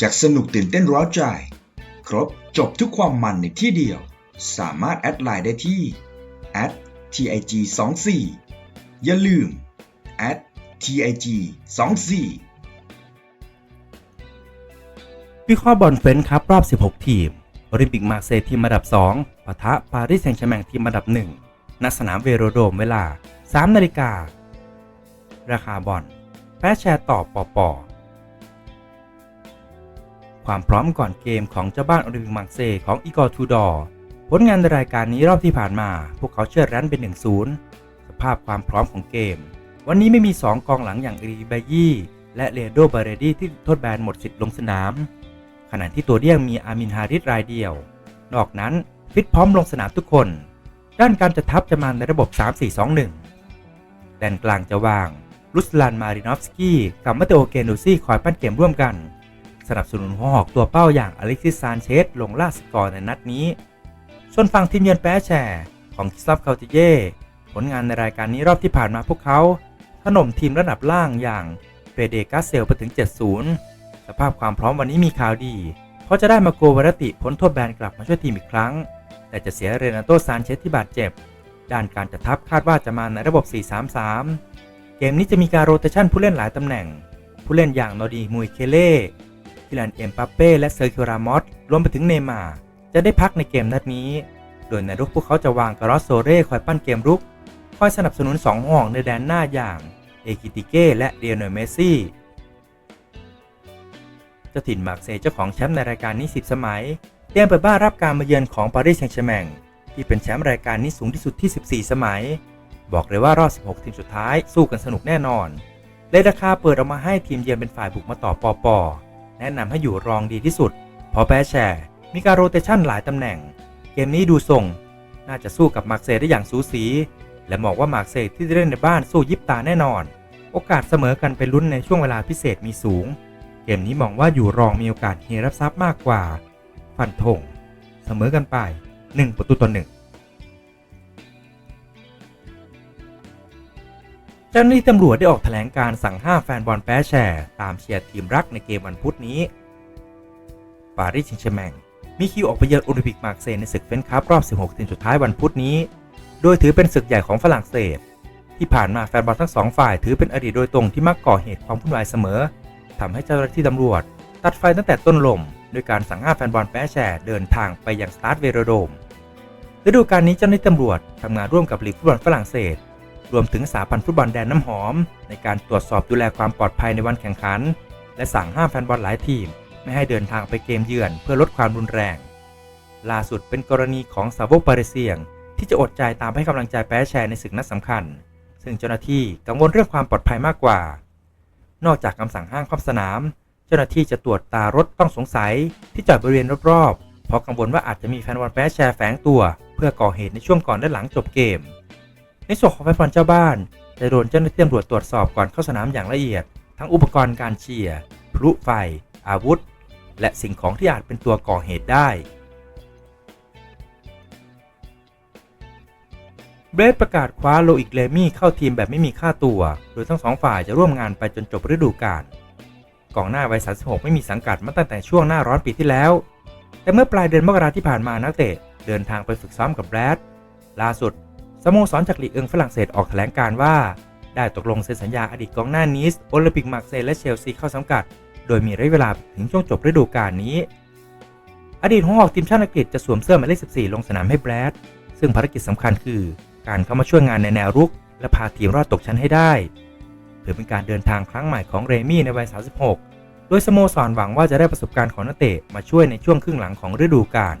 จากสนุกตื่นเต้นร้าวใจ ครบจบทุกความมันในที่เดียว สามารถแอดไลน์ได้ที่ @tig 2 4 อย่าลืม @tig 2 4 วิเคราะห์บอลเฟ้นครับรอบ 16 ทีมโอลิมปิกมาเซย์ทีมอันดับ 2ปะทะปารีสแซงต์แชร์แมงทีมอันดับ 1ณสนามเวโรโดมเวลา 3 นาฬิกา ราคาบอลแพ้แชร์ต่อปอปอ ความพร้อมก่อนเกมของเจ้าบ้านโอลิมปิกมาร์เซของอีกอร์ทูดอร์ผลงานในรายการนี้รอบที่ผ่านมา พวกเขาเชื่อรั้นเป็น 1-0 สภาพความพร้อมของเกม วันนี้ไม่มี 2 กองหลังอย่างอีรีบายี่และเลโดบาเรดี้ที่โทษแบนหมดสิทธิ์ลงสนาม ขณะที่ตัวเดี่ยงมีอามินฮาริสรายเดียว นอกนั้นฟิตพร้อมลงสนามทุกคน ด้านการจัดทัพจะมาในระบบ 3-4-2-1 แดนกลางจะวางลุสลานมารินอฟสกี้กับมาเตโอเกนูซี่คอยปั้นเกมร่วมกัน สนับสนุนหัวหอกตัวเป้าอย่างอเล็กซิสซานเชสลงล่าสกอร์ในนัดนี้ ส่วนฝั่งทีมเยือนแปรแชร์ของคิซับคาติเย่ผลงานในรายการนี้รอบที่ผ่านมาพวกเขาถล่มทีมระดับล่างอย่างเฟเดกาเซลไปถึง 7-0 สภาพความพร้อมวันนี้มีข่าวดี เพราะจะได้มาโกวารติพ้นโทษแบนกลับมาช่วยทีมอีกครั้ง แต่จะเสียเรนาโตซานเชสที่บาดเจ็บ ด้านการจัดทัพคาดว่าจะมาในระบบ 4-3-3 เกมนี้จะมีการโรเตชันผู้เล่นหลายตำแหน่ง ผู้เล่นอย่างนอดีมุยเคเล่ คิลันเอ็มปาเป้และเซอร์คิวรามอสรวมไปถึงเนย์มาจะได้พักในเกมนัดนี้ โดยในรุกพวกเขาจะวางการอสโซเร่คอยปั้นเกมรุก คอยสนับสนุน2ห่องในแดนหน้าอย่างเอกิติเก้และเดียโนเมซี่เจ้าถิ่นมาร์เซย์เจ้าของแชมป์ในรายการนี้ 10 สมัยเตรียมเปิดบ้านรับการมาเยือนของปารีสแซงต์แชร์แมงที่เป็นแชมป์รายการนี้สูงที่สุดที่ 14 สมัย บอกเลยว่ารอบ 16 ทีมสุดท้ายสู้กันสนุกแน่นอนเลยราคาเปิดออกมาให้ทีมเยือนเป็นฝ่ายบุกมาต่อปอปอ แนะนำให้อยู่รองดีที่สุดเพราะแปรแชร์ มีการโรเตชันหลายตำแหน่ง เกมนี้ดูทรง น่าจะสู้กับมาร์เซย์ได้อย่างสูสี และมองว่ามาร์เซย์ที่จะเล่นในบ้านสู้ยิบตาแน่นอน โอกาสเสมอกันไปลุ้นในช่วงเวลาพิเศษมีสูง เกมนี้มองว่าอยู่รองมีโอกาสเฮรับทรัพย์มากกว่า ฟันธงเสมอกันไป 1 ประตูต่อหนึ่ง จ้าหน้าที่ตำรวจได้ออกแถลงการสั่งห้ามแฟนบอลแพ้แชร์ ตามเชียร์ทีมรักในเกมวันพุธนี้ ปารีสแซงแชแมงมีคิวออกไปเยือนโอลิมปิกมาร์เซย์ในศึกเฟนคัพรอบ 16 ทีมสุดท้ายวันพุธนี้ โดยถือเป็นศึกใหญ่ของฝรั่งเศส ที่ผ่านมาแฟนบอลทั้งสองฝ่ายถือเป็นอดีตโดยตรงที่มักก่อเหตุความวุ่นวายเสมอทำให้เจ้าหน้าที่ตำรวจ ตัดไฟตั้งแต่ต้นลมด้วยการสั่งห้ามแฟนบอลแพ้แชร์เดินทางไปยังสตาร์ทเวโรโดมฤดูกาลนี้เจ้าหน้าที่ตำรวจทำงานร่วมกับลีกฟุตบอลฝรั่งเศส รวมถึงสาพันธ์ฟุตบอลแดนน้ำหอม ในการตรวจสอบดูแลความปลอดภัยในวันแข่งขัน และสั่งห้ามแฟนบอลหลายทีม ไม่ให้เดินทางไปเกมเยือนเพื่อลดความรุนแรง ล่าสุดเป็นกรณีของสาวกปารีเซียง ที่จะอดใจตามให้กำลังใจแพ้แชร์ในศึกนัดสำคัญ ซึ่งเจ้าหน้าที่กังวลเรื่องความปลอดภัยมากกว่า นอกจากคำสั่งห้ามครอบสนาม เจ้าหน้าที่จะตรวจตารถต้องสงสัย ที่จอดบริเวณรอบๆเพราะกังวลว่าอาจจะมีแฟนบอลแพ้แชร์แฝงตัว เพื่อก่อเหตุในช่วงก่อนและหลังจบเกม ในส่วนของแฟนบอลเจ้าบ้านจะโดนเจ้าหน้าที่ตำรวจตรวจสอบก่อนเข้าสนามอย่างละเอียด ทั้งอุปกรณ์การเชียร์พลุไฟ อาวุธ และสิ่งของที่อาจเป็นตัวก่อเหตุได้เบรดประกาศคว้าโลอิกเลมี่เข้าทีมแบบไม่มีค่าตัว โดยทั้งสองฝ่ายจะร่วมงานไปจนจบฤดูกาลกองหน้าวัย 36 ไม่มีสังกัดมาตั้งแต่ช่วงหน้าร้อนปีที่แล้ว แต่เมื่อปลายเดือนมกราที่ผ่านมานักเตะเดินทางไปฝึกซ้อมกับแบรดล่าสุด สโมสรจากลีกเอิงฝรั่งเศสออกแถลงการว่า ได้ตกลงเซ็นสัญญาอดีตกองหน้านิสโอลิมปิกมาร์เซย์และเชลซีเข้าสังกัด โดยมีระยะเวลาถึงช่วงจบฤดูกาลนี้ อดีตหัวหอกทีมชาติอังกฤษจะสวมเสื้อหมายเลข 14 ลงสนามให้แบรดซึ่งภารกิจสำคัญคือ การเข้ามาช่วยงานในแนวรุก และพาทีมรอดตกชั้นให้ได้ถือเป็นการเดินทางครั้งใหม่ของเรมี่ในวัย 36 โดยสโมสรหวังว่าจะได้ประสบการณ์ของนักเตะมาช่วยในช่วงครึ่งหลังของฤดูกาล